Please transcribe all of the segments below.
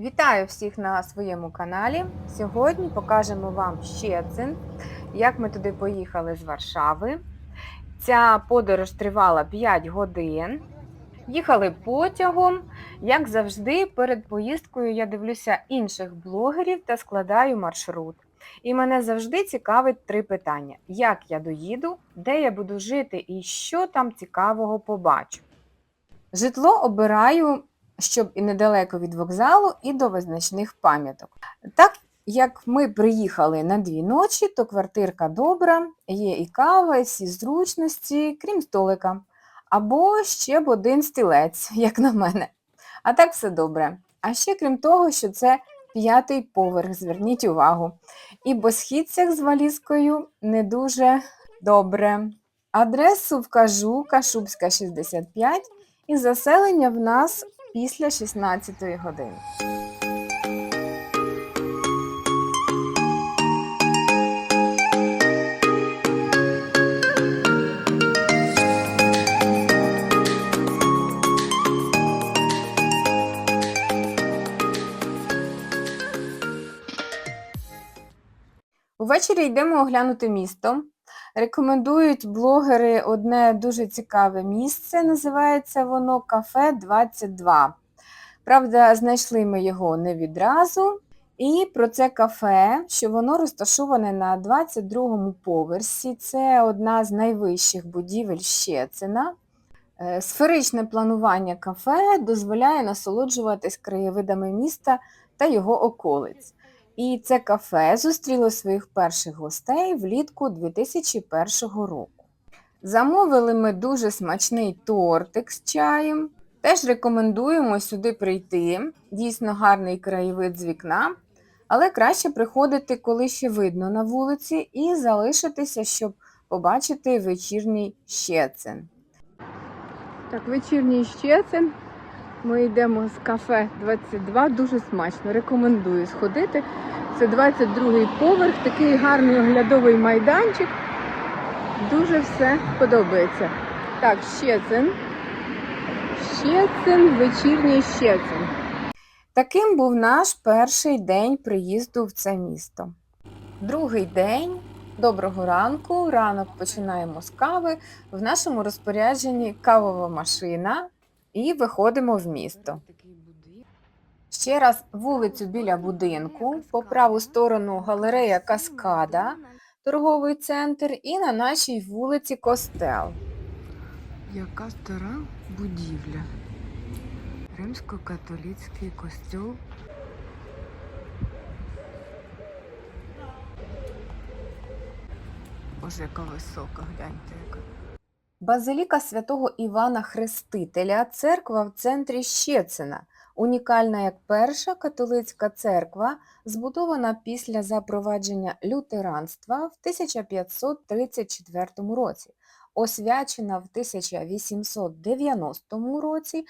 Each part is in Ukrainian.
Вітаю всіх на своєму каналі. Сьогодні покажемо вам Щецин, як ми туди поїхали з Варшави. Ця подорож тривала 5 годин. Їхали потягом. Як завжди, перед поїздкою я дивлюся інших блогерів та складаю маршрут. І мене завжди цікавить три питання: як я доїду, де я буду жити і що там цікавого побачу. Житло обираю щоб і недалеко від вокзалу, і до визначних пам'яток. Так як ми приїхали на дві ночі, то квартирка добра, є і кава, і всі зручності, крім столика. Або ще б один стілець, як на мене. А так все добре. А ще крім того, що це п'ятий поверх, зверніть увагу. І по східцях з валізкою не дуже добре. Адресу вкажу Кашубська 65 і заселення в нас після 16 години. Увечері йдемо оглянути місто. Рекомендують блогери одне дуже цікаве місце. Називається воно Кафе 22. Правда, знайшли ми його не відразу. І про це кафе, що воно розташоване на 22-му поверсі. Це одна з найвищих будівель Щецина. Е, Сферичне планування кафе дозволяє насолоджуватись краєвидами міста та його околиць. І це кафе зустріло своїх перших гостей влітку 2001 року. Замовили ми дуже смачний тортик з чаєм. Теж рекомендуємо сюди прийти. Дійсно гарний краєвид з вікна, але краще приходити, коли ще видно на вулиці, і залишитися, щоб побачити вечірній щецин. Так, вечірній щецин. Ми йдемо з кафе 22, дуже смачно. Рекомендую сходити. Це 22-й поверх, такий гарний оглядовий майданчик. Дуже все подобається. Так, Щецин. Щецин, вечірній Щецин. Таким був наш перший день приїзду в це місто. Другий день. Доброго ранку. Ранок починаємо з кави. В нашому розпорядженні кавова машина і виходимо в місто. Ще раз вулицю біля будинку, по праву сторону галерея Каскада, торговий центр, і на нашій вулиці Костел. Яка стара будівля? Римсько-католицький костюл. Боже, яка висока, гляньте яка. Базиліка святого Івана Хрестителя, церква в центрі Щецина, унікальна як перша католицька церква, збудована після запровадження лютеранства в 1534 році, освячена в 1890 році,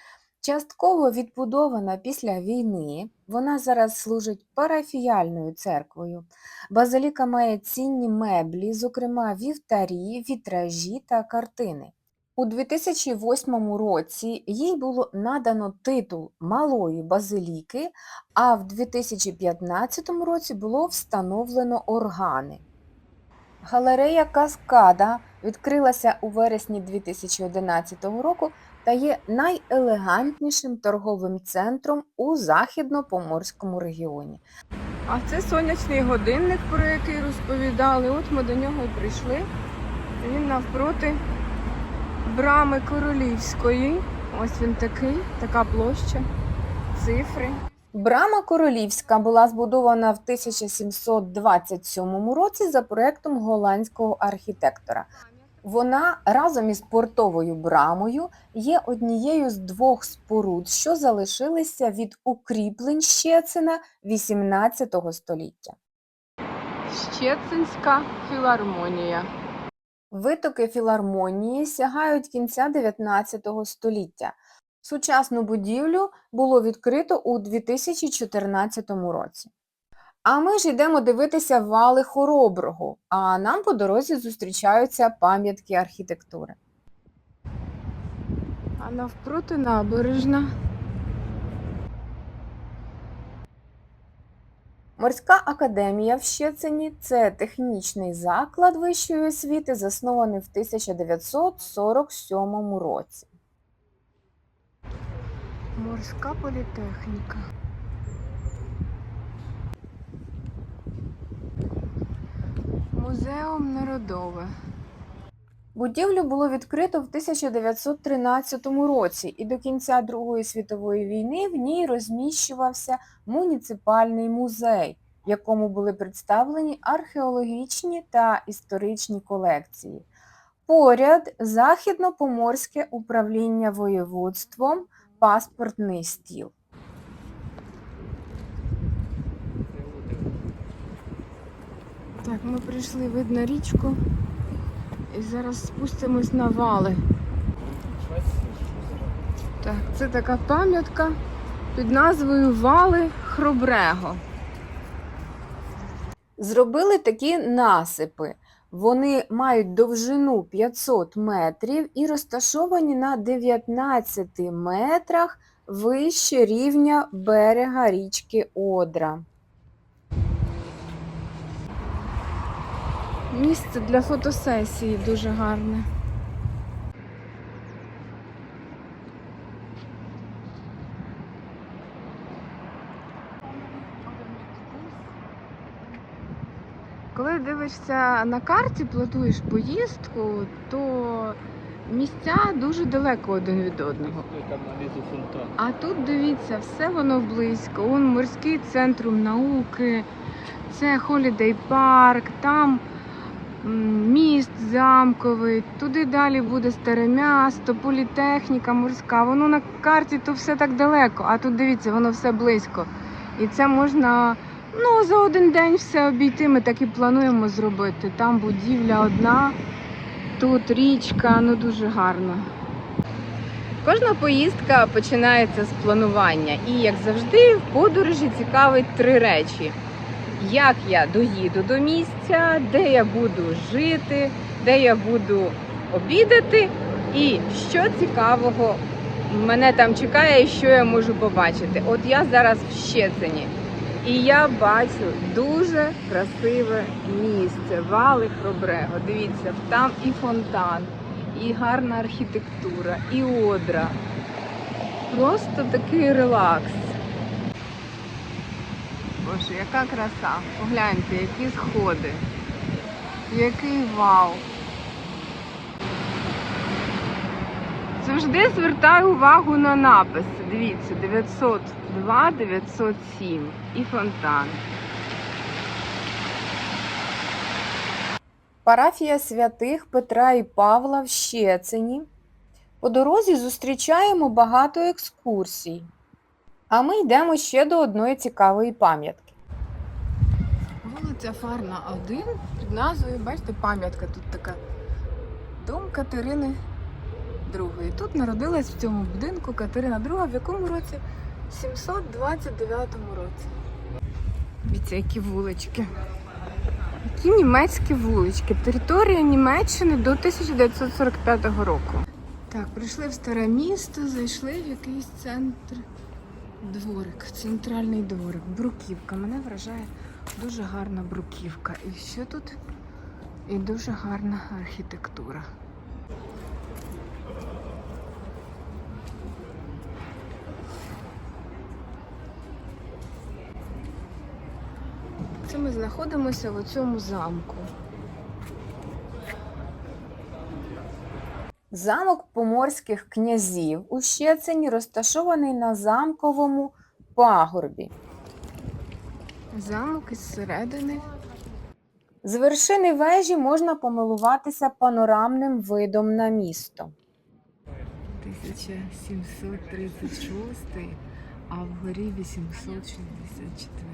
частково відбудована після війни, вона зараз служить парафіяльною церквою. Базиліка має цінні меблі, зокрема вівтарі, вітражі та картини. У 2008 році їй було надано титул Малої базиліки, а в 2015 році було встановлено органи. Галерея Каскада відкрилася у вересні 2011 року та є найелегантнішим торговим центром у західно-поморському регіоні. А це сонячний годинник, про який розповідали. От ми до нього і прийшли. Він навпроти брами королівської. Ось він такий, така площа, цифри. Брама Королівська була збудована в 1727 році за проектом голландського архітектора. Вона разом із портовою брамою є однією з двох споруд, що залишилися від укріплень Щецина XVIII століття. Щецинська філармонія. Витоки філармонії сягають кінця 19 століття. Сучасну будівлю було відкрито у 2014 році. А ми ж йдемо дивитися вали Хороброго, а нам по дорозі зустрічаються пам'ятки архітектури. А навпроти набережна. Морська академія в Щецині – це технічний заклад вищої освіти, заснований в 1947 році. Морська політехніка. Музеум народове. Будівлю було відкрито в 1913 році, і до кінця Другої світової війни в ній розміщувався муніципальний музей, в якому були представлені археологічні та історичні колекції. Поряд Західно-Поморське управління воєводством, паспортний стіл. Так, ми прийшли, видно річку. І зараз спустимось на вали. Так, це така пам'ятка під назвою Вали Хробрего. Зробили такі насипи. Вони мають довжину 500 метрів і розташовані на 19 метрах вище рівня берега річки Одра. Місце для фотосесії дуже гарне. Коли дивишся на карті, плануєш поїздку, то місця дуже далеко один від одного. А тут дивіться, все воно близько. Он морський центрум науки, це Холідей парк, там міст замковий, туди далі буде старе місто, політехніка морська. Воно на карті то все так далеко, а тут дивіться, воно все близько. І це можна ну, за один день все обійти. Ми так і плануємо зробити. Там будівля одна, тут річка, ну дуже гарно. Кожна поїздка починається з планування, і як завжди, в подорожі цікавить три речі: як я доїду до місця, де я буду жити, де я буду обідати, і що цікавого мене там чекає, що я можу побачити. От я зараз в Щецині. І я бачу дуже красиве місце, вали Хробрего. Дивіться, там і фонтан, і гарна архітектура, і одра. Просто такий релакс. Боже, яка краса! Погляньте, які сходи. Який вау! Завжди звертаю увагу на написи. Дивіться, 902, 907 і фонтан. Парафія святих Петра і Павла в Щецині. По дорозі зустрічаємо багато екскурсій. А ми йдемо ще до одної цікавої пам'ятки. Вулиця Фарна 1 під назвою, бачите, пам'ятка тут така. Дом Катерини II. Тут народилась в цьому будинку Катерина II в якому році? 729 році. Дивіться, які вулички. Які німецькі вулички. Територія Німеччини до 1945 року. Так, прийшли в старе місто, зайшли в якийсь центр. Дворик, центральний дворик, бруківка. Мене вражає дуже гарна бруківка. І що тут? І дуже гарна архітектура. Це ми знаходимося в цьому замку. Замок поморських князів у Щецині розташований на замковому пагорбі. Замок із середини. З вершини вежі можна помилуватися панорамним видом на місто. 1736, а вгорі 864.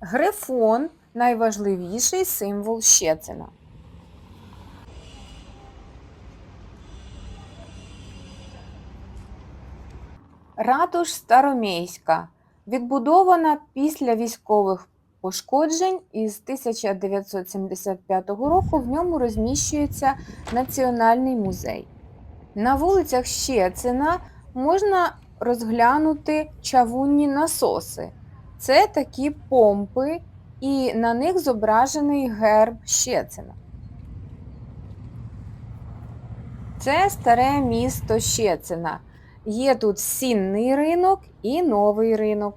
Грифон найважливіший символ Щецина. Ратуш Старомейська відбудована після військових пошкоджень із 1975 року в ньому розміщується Національний музей. На вулицях Щецина можна розглянути чавунні насоси. Це такі помпи, і на них зображений герб Щецина. Це старе місто Щецина. Є тут сінний ринок і новий ринок.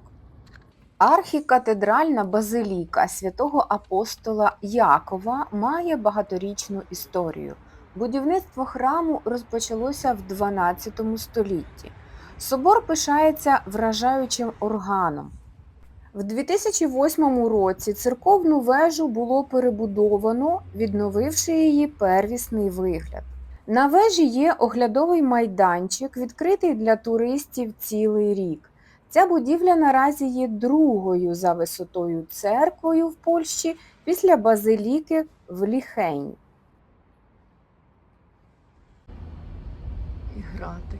Архікатедральна базиліка святого апостола Якова має багаторічну історію. Будівництво храму розпочалося в 12 столітті. Собор пишається вражаючим органом. В 2008 році церковну вежу було перебудовано, відновивши її первісний вигляд. На вежі є оглядовий майданчик, відкритий для туристів цілий рік. Ця будівля наразі є другою за висотою церквою в Польщі після базиліки в Ліхені. І грати.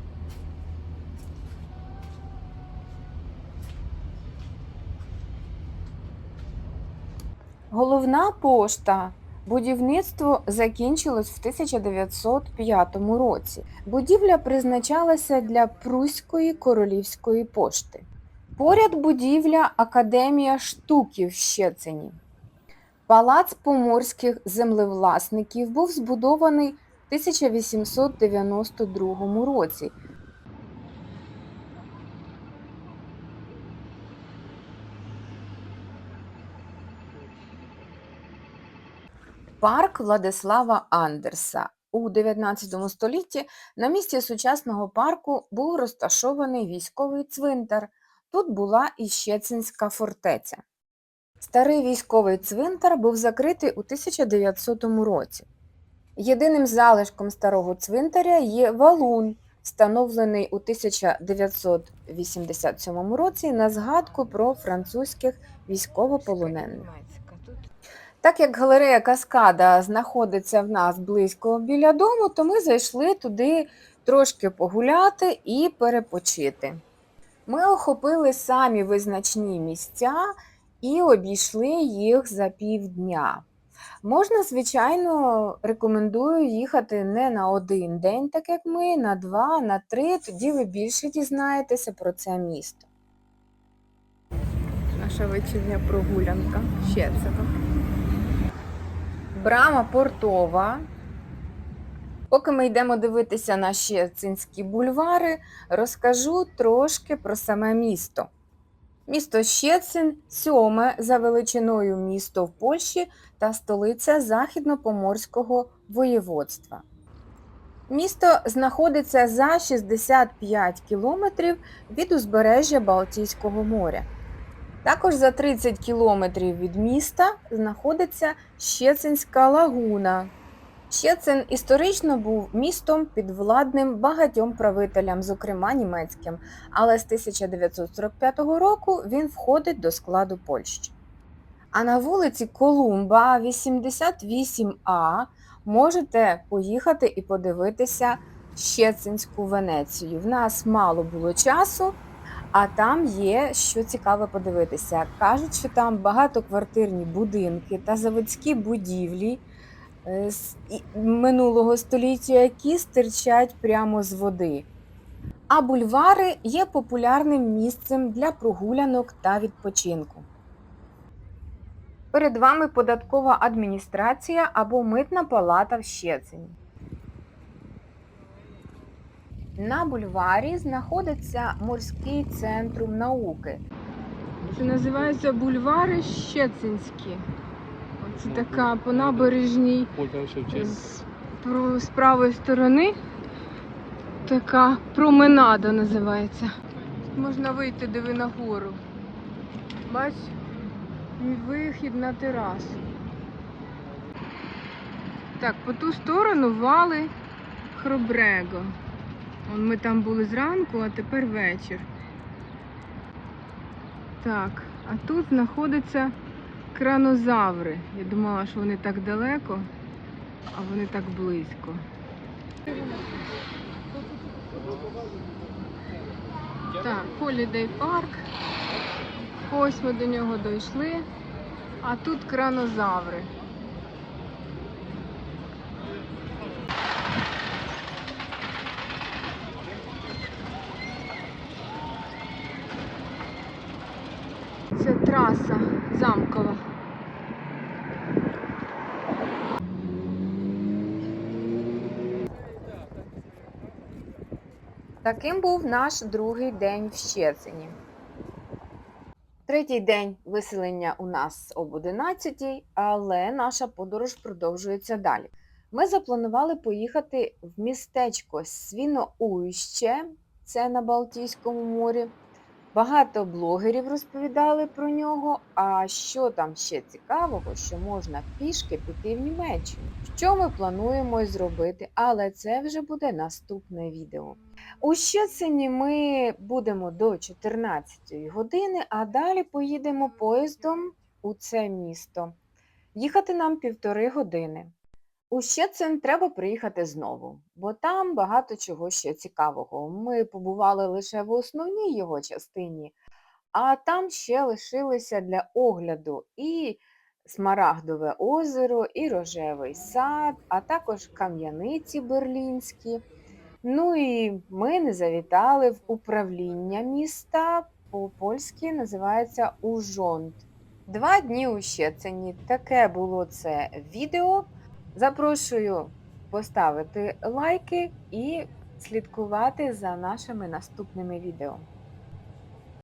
Головна пошта. Будівництво закінчилось в 1905 році. Будівля призначалася для Пруської королівської пошти. Поряд будівля Академія штуків в Щецині. Палац поморських землевласників був збудований в 1892 році. Парк Владислава Андерса. У 19 столітті на місці сучасного парку був розташований військовий цвинтар. Тут була і Щецинська фортеця. Старий військовий цвинтар був закритий у 1900 році. Єдиним залишком старого цвинтаря є валун, встановлений у 1987 році на згадку про французьких військовополонених. Так як галерея Каскада знаходиться в нас близько біля дому, то ми зайшли туди трошки погуляти і перепочити. Ми охопили самі визначні місця і обійшли їх за півдня. Можна, звичайно, рекомендую їхати не на один день, так як ми, на два, на три, тоді ви більше дізнаєтеся про це місто. Наша вечірня прогулянка Щецево. Брама портова. Поки ми йдемо дивитися на Щецинські бульвари, розкажу трошки про саме місто. Місто Щецин сьоме за величиною місто в Польщі та столиця Західно-Поморського воєводства. Місто знаходиться за 65 кілометрів від узбережжя Балтійського моря. Також за 30 кілометрів від міста знаходиться Щецинська лагуна. Щецин історично був містом підвладним багатьом правителям, зокрема німецьким, але з 1945 року він входить до складу Польщі. А на вулиці Колумба 88А можете поїхати і подивитися Щецинську Венецію. В нас мало було часу, а там є що цікаве подивитися. Кажуть, що там багатоквартирні будинки та заводські будівлі е, з минулого століття, які стирчать прямо з води. А бульвари є популярним місцем для прогулянок та відпочинку. Перед вами податкова адміністрація або митна палата в Щецині. На бульварі знаходиться морський центрум науки. Це називається бульвари Щецинські. Це така по набережній з, правої сторони. Така променада називається. Можна вийти, диви нагору. Бач, вихід на терасу. Так, по ту сторону вали Хробрего. Ми там були зранку, а тепер вечір. Так, а тут знаходяться кранозаври. Я думала, що вони так далеко, а вони так близько. Так, Holiday Park. Ось ми до нього дійшли. А тут кранозаври. Це траса замкова. Таким був наш другий день в Щецині. Третій день виселення у нас об 11, але наша подорож продовжується далі. Ми запланували поїхати в містечко Свіноуще, це на Балтійському морі. Багато блогерів розповідали про нього. А що там ще цікавого, що можна пішки піти в Німеччину? Що ми плануємо зробити, але це вже буде наступне відео. У Щецині ми будемо до 14 години, а далі поїдемо поїздом у це місто. Їхати нам півтори години. У Щецин треба приїхати знову, бо там багато чого ще цікавого. Ми побували лише в основній його частині, а там ще лишилися для огляду і Смарагдове озеро, і рожевий сад, а також кам'яниці берлінські. Ну і ми не завітали в управління міста, по-польськи називається Ужонт. Два дні у Щецині. Таке було це відео. Запрошую поставити лайки і слідкувати за нашими наступними відео.